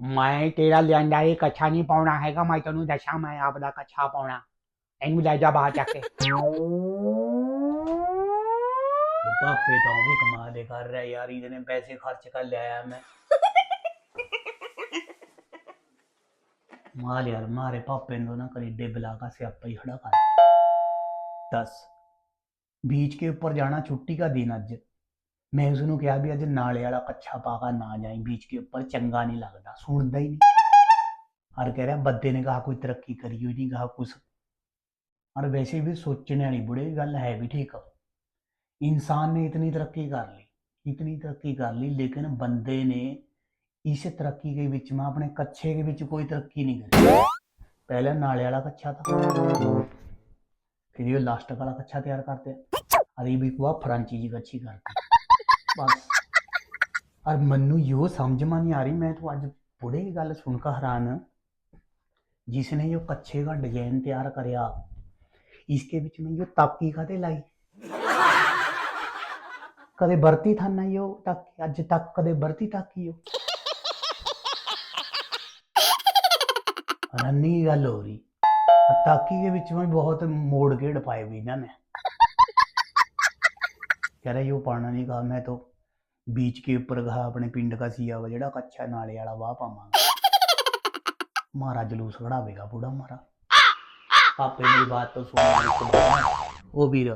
ਮੈਂ ਤੇਰਾ ਲਿਆਂਦਾ ਇਹ ਕੱਛਾ ਨਹੀਂ ਪਾਉਣਾ ਹੈਗਾ ਮੈਂ ਤੈਨੂੰ ਦੱਸਾਂ ਮੈਂ ਆਪਦਾ ਕੱਛਾ ਪਾਉਣਾ ਇਹਨੂੰ ਲੈ ਜਾ ਬਾਹਰ ਚੱਕ ਕੇ ਪਾਪੇ ਤੋਂ ਵੀ ਕਮਾ ਦੇ ਕਰ ਰਿਹਾ ਯਾਰ ਇਹਨੇ ਪੈਸੇ ਖਰਚ ਕਰ ਲਿਆ ਮੈਂ ਮਾਲ ਯਾਰ ਮਾਰੇ ਪਾਪੇ ਨੂੰ ਨਾ ਕਰੀ ਡਿਬਲਾ का ਸਿਆਪਾ ਹੀ ਖੜਾ ਕਰ दस बीच के ऊपर जाना छुट्टी का दिन अज मैं उसने कहा भी अज नाले वाला कच्छा पाका ना जाए बीच के ऊपर चंगा नहीं लगता सुनता ही नहीं और कह रहा बंदे ने कहा कोई तरक्की करी हुई नहीं कहा कुछ और वैसे भी सोचने वाली बुढ़े गल है भी ठीक इंसान ने इतनी तरक्की कर ली इतनी तरक्की कर ली लेकिन बंदे ने इस तरक्की के बीच में अपने कच्छे के बीच कोई तरक्की नहीं करी पहले नाले वाला कच्छा था फिर ये लास्ट वाला कच्छा तैयार करते हैं और ये भी हुआ फ्रांची जी कच्छी करते मन्नू यो समझ में नहीं आ रही, मैं तो आज बुढ़े की गल सुनकर हैरान जिसने यो कच्छे का डिज़ाइन तैयार करया, इसके बीच में यो ताकी कदे लाई? कदे बरती था ना यो ताकी? अज तक कदे बरती ताकी यो? रन्नी की गल हो रही। ताकी के बीच में बहुत मोड़ गेड़ पाए हुए इन्होंने। कह रहा यो पाना नहीं कहा मैं तो। बीच के ऊपर कहा अपने पिंड का सिया वा जेड़ा कच्चा नाले वाला वाह पावांगा मारा जलूस खड़ावेगा बूढ़ा मारा पापे मेरी बात तो सुन ओ वीर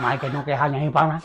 मैं तेनों कहा नहीं पाना